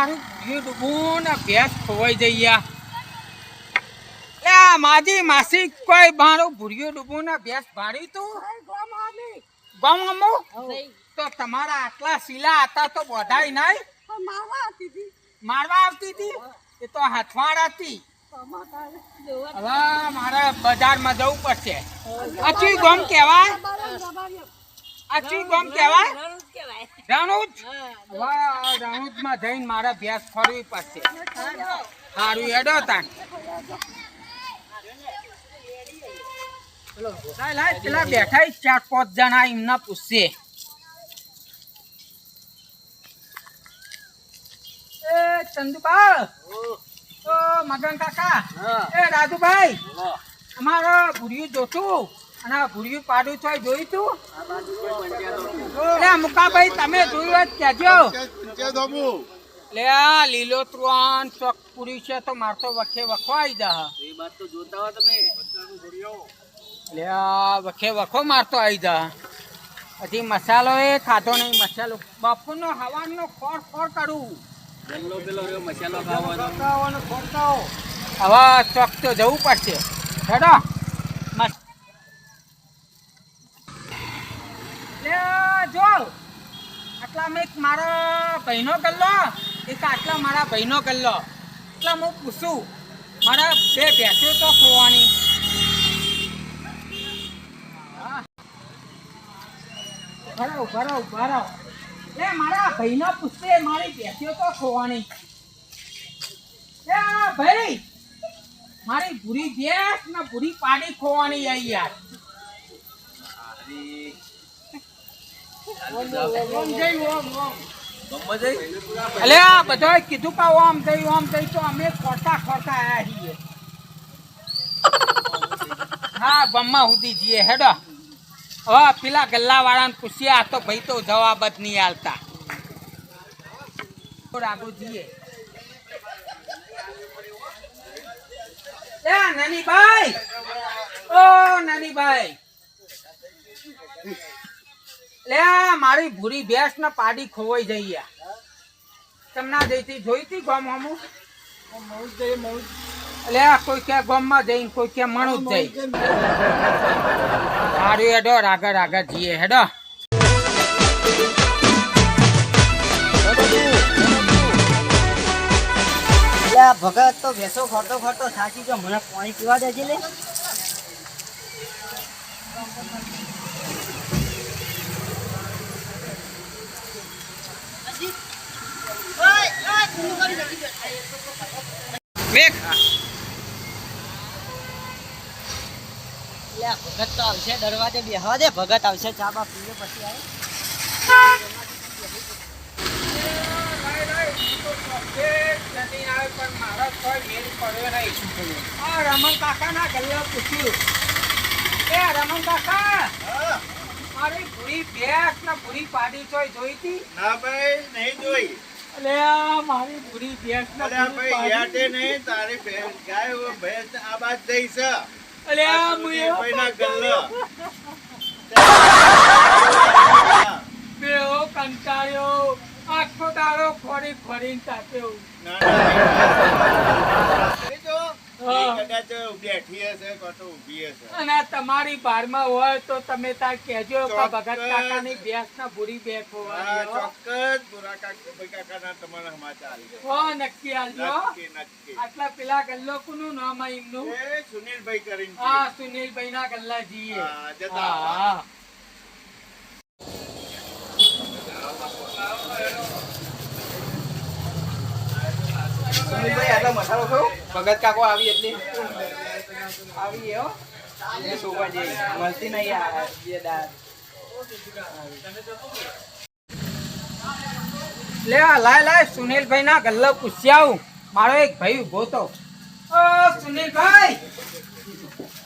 મારું ઘી ડૂબું ને ભેંસ ખોવાઈ જઈ એ માજી માસી કોઈ મારું ભૂર્યું ડૂબું ને ભેંસ ભાડી તું? ગમ અમુ તો તમારા આટલા શીલા હતા તો બધાય નહીં? મારવા આવતી હતી. એ તો હથવાડ હતી. હવે મારે બજારમાં જવું પડશે. અચી ગમ કહેવાય? અચી ગમ કહેવાય? રણુજ વાહ રણુજમાં જઈને મારા ભેંસ ફરવી પડશે સારું એડો તાન લાય લાય પેલા બેઠા ચાર પાંચ જણા એમને પૂછશે એ ચંદુબા મગન કાકા. એ રાજુભાઈ. અમારો ભૂરિયું જોતું. અને પાડું છે જોયું તું? મુકાભાઈ તમે લે આ લીલોતરું ચોક પૂરી છે તો મારતો વખે વખવાઈ જા લે આ વખે વખો મારતો આવી જા હજી મસાલો એ ખાધો નહીં મસાલો બપોરનો હવાનો ખોર ખોર કરું. ખોરકાવાનો, હવા હવે ચોક તો જવું પડશે. હેડો મસ લે જો. આટલા મેં મારા ભાઈનો ગલ્લો, એક આટલા મારા ભાઈનો ગલ્લો. એટલા હું પૂછું, મારા બે ભેંસો તો ખોવાની. હા. ભરાવ ભરાવ ભરાવ એ મારા ભાઈનો પૂછશે, મારી ભેંસો તો ખોવાની. એ ભાઈ, મારી ભૂરી ભેંસ ને ભૂરી પાડી ખોવાની યાર. અલે, આ બધાય કીધું કે ઓમ થઈ ઓમ થઈ, તો અમે ખોટા ખોટા આયા છીએ. હા બમ્મા સુધી જઈએ, હેડો. હવે પેલા ગલ્લા વાળાને પૂછીએ, આ તો ભાઈ તો જવાબ જ નહીં આલતા. આગળ જઈએ. નાની ભાઈ ઓ નાની ભાઈ લે મારી ભૂરી ભેંસ ને પાડી ખોવાઈ જઈ તમને જઈતી જોઈતી ગામ હમું? લે કોઈ કે ગામમાં જઈને, કોઈ ક્યાં મણું જ જઈ. સારું હેડો આગળ આગળ જઈએ, હેડો. ભગત તો ભેસો ખોટો ખોટો સાચી તો મને પાણી પીવા દેજે લે. આ ભગત તો આવશે દરવાજે બેહવા દે ભગત આવશે ચા બા પીવે પછી આવે આ કાકા ના ગલ્લે પૂછ્યું. એ રમણ કાકા મારી ભૂરી ભેંસ ને ભૂરી પાડી જોઈ જોઈતી? ના ભાઈ નહીં જોઈ. અલે મારી પૂરી ભેંસ ને ભાઈ પાડી નહીં તારી ભેંસ ગાય ભેંસ આ બાજ જઈ છે. અલે મુયો ભાઈના ગલ્લો. બેહો કંટાળ્યો. આખો દાડો ખોરી ખોરીને તાપ્યો ના, ના, નહીં જો. હા. એ કદાચ બેઠી હશે કાં તો ઊભી હશે? અને તમારી બારમાં હોય તો તમે તા કહેજો કે ભગત કાકાની બેસ ના ભૂરી બે હા ચોક્કસ. બુરા કાકા ભાઈ કાકાના તમારા સમાચાર આવી હો નક્કી આલજો. નક્કી આટલા પેલા ગલ્લો કોનું નામ એમનું? એ સુનિલભાઈ કરીને હા સુનિલભાઈ ના ગલ્લા જીએ હા, જતા હા. ભગત કાકો આવી એટલે. આવી લાય લાય સુનિલભાઈ ના ગલ્લો પૂછી મારો એક ભાઈ ઊભો તો. સુનિલભાઈ!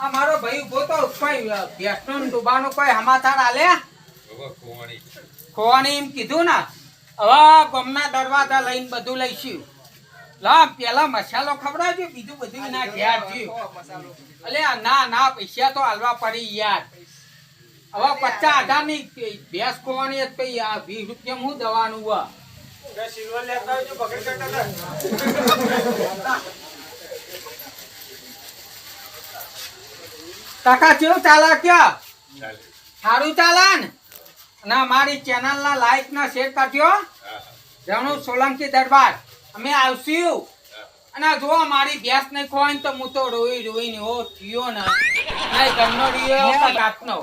આ મારો ભાઈ ઊભો તો. કોઈ ભેંસનું ડૂબાનો કોઈ સમાચાર આલે? ખોવાની એમ કીધું ને? હવે ગમના દરવાજા લઈને બધું લઈશું. લા પેલા મસાલો ખવડાવજો બીજું બધું ના ઘેર થયું અલે ના ના પૈસા તો હાલવા પડી યાર. હવે પચાસ હજારની ભેંસ ખોવાની વીસ રૂપિયા હું દવાનું વા કાકા કેવું ચાલે કયો? સારું ચાલે ને? અમારી ચેનલ ના લાઈક ના શેર કરજો રણુ સોલંકી દરબાર. અમે આવશું. અને જો મારી ભેંસ નહીં ખોવાય તો હું તો રોઈ રોઈ ને ઓ થયો ને. ઘરનો રહ્યો રાતનો.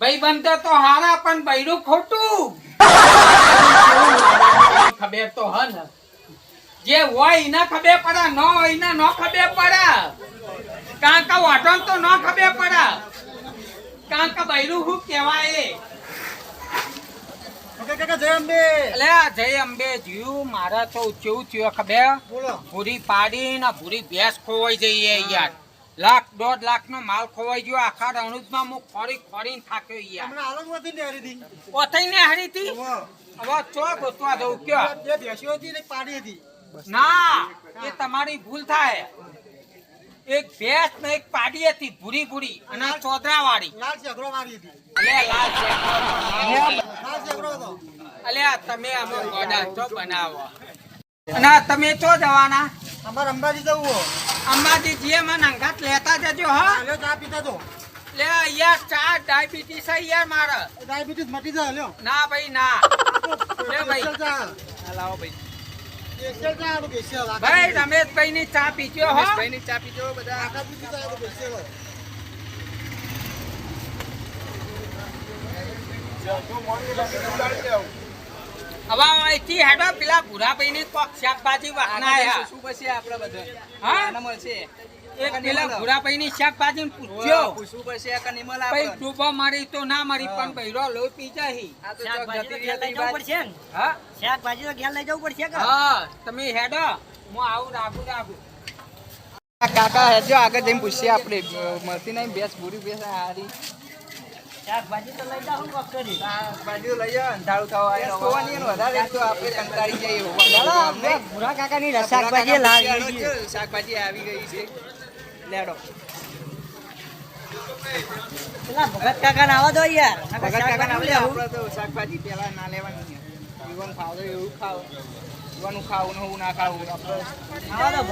ભાઈ બનતો તો હારા પણ બૈરું ખોટું. ખબર તો હ ને. જે હોય એને ખબર પડે ન હોય એને ન ખબર પડે. કાં કે વાટણ તો ન ખબર પડે. કાં કે બૈરું શું કહેવાય? એ એટલે આ જય અંબે જીવ મારા તો કેવું થયું ખબર? ભૂરી પાડી ને ભૂરી ભેંસ ખોવાઈ જઈએ યાર. લાખ દોઢ લાખ નો માલ ખોવાઈ ગયો આખા રણુજમાં હું ખોરી ખોરીને થાક્યો યાર. ઓથઈ ને હારી હતી હવે ચો ગોતવા જવું કયો? ના એ તમારી ભૂલ થાય. એક ભેંસ ને એક પાડી હતી ભૂરી ભૂરી અને ચોદરા વાળી અલે લાલ શેકડો. અલે આ તમે અમે ગોડા ચો બનાવો. અને તમે ચો જવાના? અમારે અંબાજી જવું અંબાજી જીએ મને અંગાત લેતા જજો હા. લ્યો ચા પીતા જો લે યાર ચા ડાયાબિટીસ છે યાર મારે. ડાયાબિટીસ મટી જાય લ્યો ના ભાઈ ના. લે ભાઈ. ચા. આ લાવો ભાઈ. સ્પેશિયલ ચા આનું સ્પેશિયલ ભાઈ રમેશભાઈ ની ચા પીજો રમેશભાઈની ચા પીજો બધા આખા પીતી ચા આનું સ્પેશિયલ હોય. તું મોડી લાગે તો ઉડાડી દેવું. હવે અહીંથી હેડો પેલા ભૂરાભાઈ ની કોક શાકભાજી વખણાયા. શું પછી આપડે બધા? હા? મળશે. એક પેલા ભૂરાભાઈ ની શાકભાજી પૂછજો પૂછવું પડશે કે ભાઈ ડૂબો મારી તો ના મારી પણ બૈરો લોહી પી જાય આ તો શાકભાજી તો જતી ઘેર લઈ રહેતી જવું વાત. પડશે ને? હા? શાકભાજી તો ઘેર લઈ જવું પડશે હા તમે હેડો. હું આવું રાખું રાખું. કાકા હેજો આગળ જઈને પૂછીએ આપણે. મળતી નહીં બેસ પૂરી બેસ હારી. શાકભાજી તો લઈ જાઓ ને કોક લઈ જાઓ અંધારું થવા આવ્યું. વધારે તો આપણે કંટાળી જઈએ હોવાનું. ચાલો, આપણે ભૂરા કાકાની શાકભાજી લાવી પૂછ્યાનો દઈએ. છે, શાકભાજી આવી ગઈ છે લેડો પેલા ભગત કાકાને આવવા દો યાર ભગત કાકા ના શાકભાજી લેવું. આપણે તો શાકભાજી પેલા ના લેવાની જીવન ખાવ તો એવું ખાવ જીવાનું ખાવું ને હું ના ખાવું દો ભગત આવવા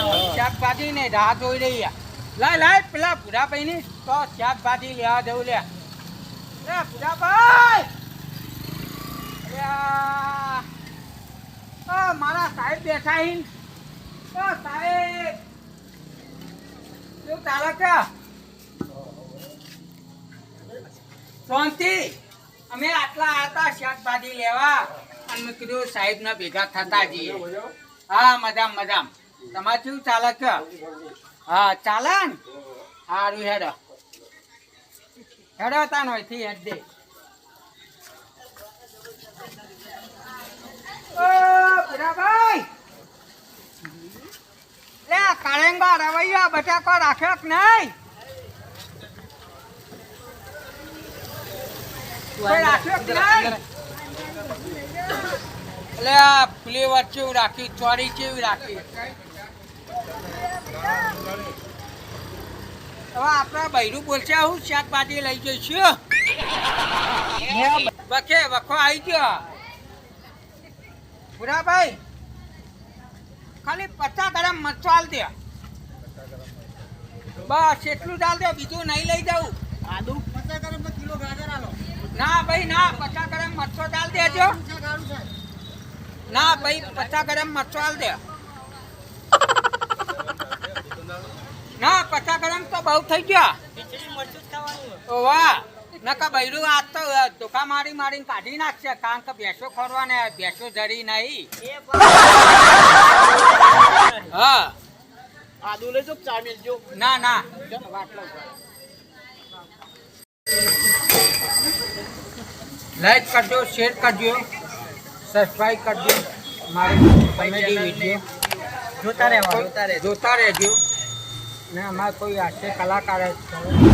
દો. શાકભાજી ને રાહ જોઈ રહી છે. લાય લાય પેલા ભૂરાભાઈ ની તો શાકભાજી લેવા જવું લે લે ભૂરાભાઈ અરે આ આ સાહેબ બેઠા સાહેબ! શું ચાલે કે શાંતિ અમે આટલા હતા શાકભાજી લેવા અને મેં કીધું સાહેબ ના ભેગા થતા જઈએ. હા, મજામ મજામ. તમારે કેવું ચાલે કે હા, ચાલે ને? સારું હેડો. હેડો તાન હોયથી હેડ દે. ઓ ભીરાભાઈ! લે કાળેંગો રવૈયા બટાકો રાખ્યો કે નહીં? રાખ્યો કે નહીં. એટલે આ ફ્લેવર કેવું રાખી ચોરી કેવી રાખી? હવે આપણા બૈરું બોલશે હું શાકભાજી લઈ જઈશું વખે વખો આવી ગયો. ભૂરાભાઈ ખાલી પચાસ ગ્રામ મરચો આલ દે. બસ એટલું જ આલ દે બીજું નહીં લઈ જાઉં. આદુ પચાસ ગ્રામનો કિલો ગાજર આલો. ના ભાઈ ના પચાસ ગ્રામ મરચો ચાલ દેજો. ના ભાઈ પચાસ ગ્રામ મરચો આલ દે. ના પચાસ ગ્રામ તો બહુ થઈ ગયા. ખીચડી મરચું જ ખાવાનું ઓ વાહ. નકા બૈરું આજ તો ધોકા મારી મારીને કાઢી નાખશે કારણ કે ભેંસો ખોરવા ને ભેંસો જરી નહીં. હા. આદુ લેજો ચા મેલજો ના ના. લાઈક કરજો શેર કરજો સબસ્ક્રાઈબ કરજો. મારી કોમેડી વીડિયો જોતા રહેવા જોતા રહેજો. ને અમારે કોઈ હાસ્ય કલાકાર જ છે.